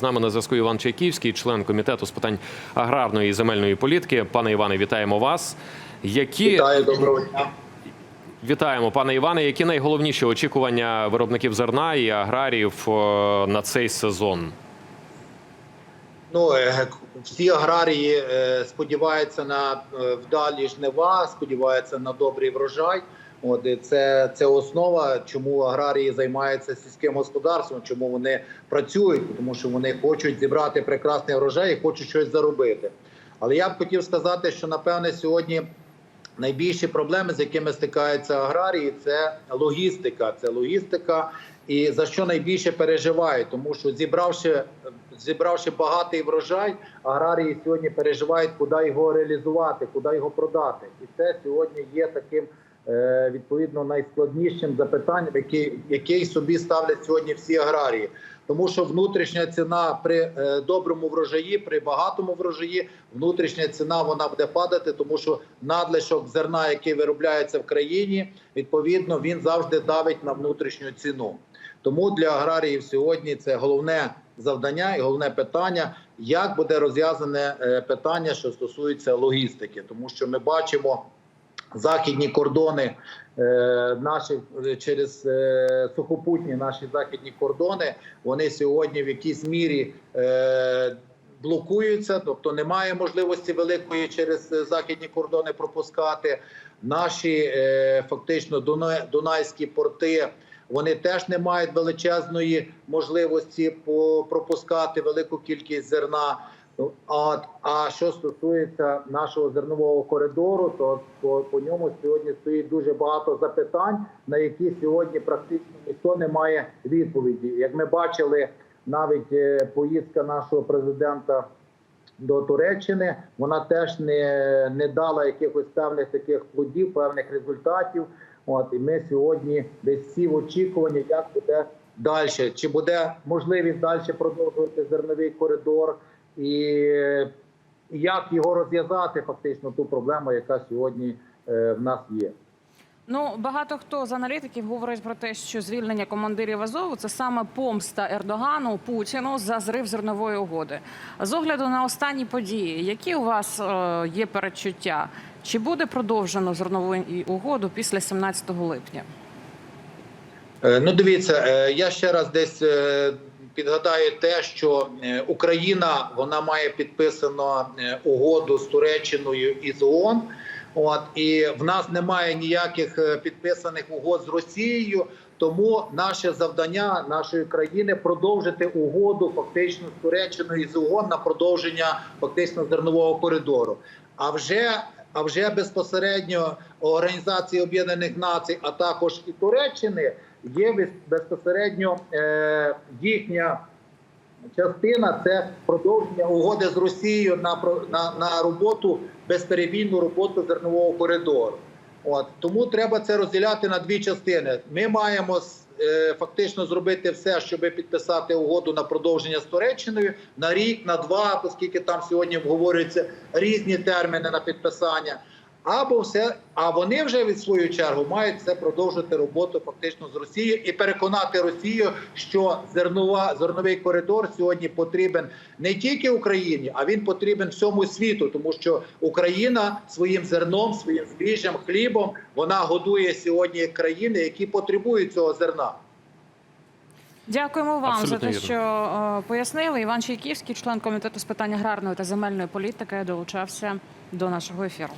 З нами на зв'язку Іван Чайківський, член комітету з питань аграрної і земельної політики. Пане Іване, вітаємо вас. Які Вітаю, доброго дня. вітаємо, пане Іване. Які найголовніші очікування виробників зерна і аграріїв е, на цей сезон? Ну е, всі аграрії е, сподіваються на вдалі жнива, сподіваються на добрий врожай. От це, це основа, чому аграрії займаються сільським господарством, чому вони працюють, тому що вони хочуть зібрати прекрасний врожай і хочуть щось заробити. Але я б хотів сказати, що напевне сьогодні найбільші проблеми, з якими стикаються аграрії, це логістика. Це логістика, і за що найбільше переживають, тому що зібравши зібравши багатий врожай, аграрії сьогодні переживають, куди його реалізувати, куди його продати, і це сьогодні є таким. Е, Відповідно, найскладнішим запитанням, який, який собі ставлять сьогодні всі аграрії, тому що внутрішня ціна при е, доброму врожаї, при багатому врожаї, внутрішня ціна вона буде падати, тому що надлишок зерна, який виробляється в країні, відповідно він завжди давить на внутрішню ціну. Тому для аграріїв сьогодні це головне завдання і головне питання, як буде розв'язане е, питання, що стосується логістики, тому що ми бачимо західні кордони е, наші е, через е, сухопутні наші західні кордони. Вони сьогодні в якійсь мірі. Блокуються, тобто немає можливості великої через західні кордони пропускати. Наші фактично дуна- дунайські порти вони теж не мають величезної можливості пропускати велику кількість зерна. Ну, А, а що стосується нашого зернового коридору, то по, по ньому сьогодні стоїть дуже багато запитань, на які сьогодні практично ніхто не має відповіді. Як ми бачили, навіть е, поїздка нашого президента до Туреччини, вона теж не, не дала якихось певних таких плодів, певних результатів. От і ми сьогодні десь всі в очікуванні, як буде далі, чи буде можливість далі продовжувати зерновий коридор, і як його розв'язати, фактично ту проблему, яка сьогодні е, в нас є. Ну багато хто з аналітиків говорить про те, що звільнення командирів Азову це саме помста Ердогану Путіну за зрив зернової угоди. З огляду на останні події, які у вас е, є передчуття? Чи буде продовжено зернову угоду після 17 липня? Е, Ну, дивіться, я ще раз десь підгадаю те, що е, Україна вона має підписано е, угоду з Туреччиною і з ООН. От і в нас немає ніяких е, підписаних угод з Росією. Тому наше завдання нашої країни продовжити угоду фактично з Туреччиною і з ООН на продовження фактично зернового коридору. А вже а вже безпосередньо Організації Об'єднаних Націй, а також і Туреччини, є без- безпосередньо е, їхня частина це продовження угоди з Росією на на, на роботу безперебійну роботу зернового коридору. От тому треба це розділяти на дві частини. Ми маємо е, фактично зробити все, щоб підписати угоду на продовження з Туреччиною на рік, на два, оскільки там сьогодні обговорюються різні терміни на підписання. Або все, а вони вже від свою чергу мають це продовжити роботу фактично з Росією і переконати Росію, що зернова зерновий коридор сьогодні потрібен не тільки Україні, а він потрібен всьому світу, тому що Україна своїм зерном, своїм збіжжям, хлібом вона годує сьогодні країни, які потребують цього зерна. Дякуємо вам Абсолютно за те, вірно. що е, пояснили. Іван Чайківський, член комітету з питань аграрної та земельної політики, долучався до нашого ефіру.